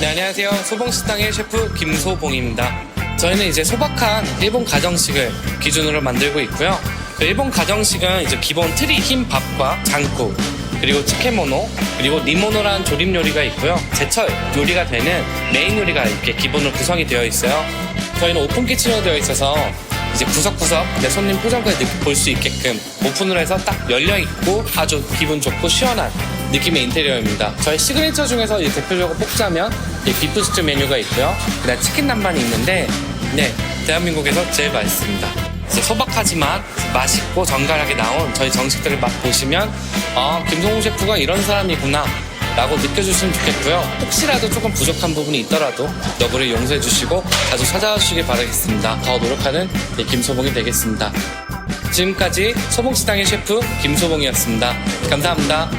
네, 안녕하세요. 소봉식당의 셰프 김소봉입니다. 저희는 이제 소박한 일본 가정식을 기준으로 만들고 있고요. 그 일본 가정식은 이제 기본 트리 흰 밥과 장국, 그리고 치케모노, 그리고 니모노라는 조림 요리가 있고요. 제철 요리가 되는 메인 요리가 이렇게 기본으로 구성이 되어 있어요. 저희는 오픈 키친으로 되어 있어서 이제 구석구석 내 손님 표정까지 볼 수 있게끔 오픈을 해서 딱 열려 있고 아주 기분 좋고 시원한 느낌의 인테리어입니다. 저희 시그니처 중에서 대표적으로 뽑자면 이 비프 스튜 메뉴가 있고요. 그다음 치킨 남반이 있는데 네 대한민국에서 제일 맛있습니다. 소박하지만 맛있고 정갈하게 나온 저희 정식들을 맛 보시면 아 김성우 셰프가 이런 사람이구나 라고 느껴주시면 좋겠고요. 혹시라도 조금 부족한 부분이 있더라도 너구리 용서해 주시고 자주 찾아와 주시길 바라겠습니다. 더 노력하는 네, 김소봉이 되겠습니다. 지금까지 소봉식당의 셰프 김소봉이었습니다. 감사합니다.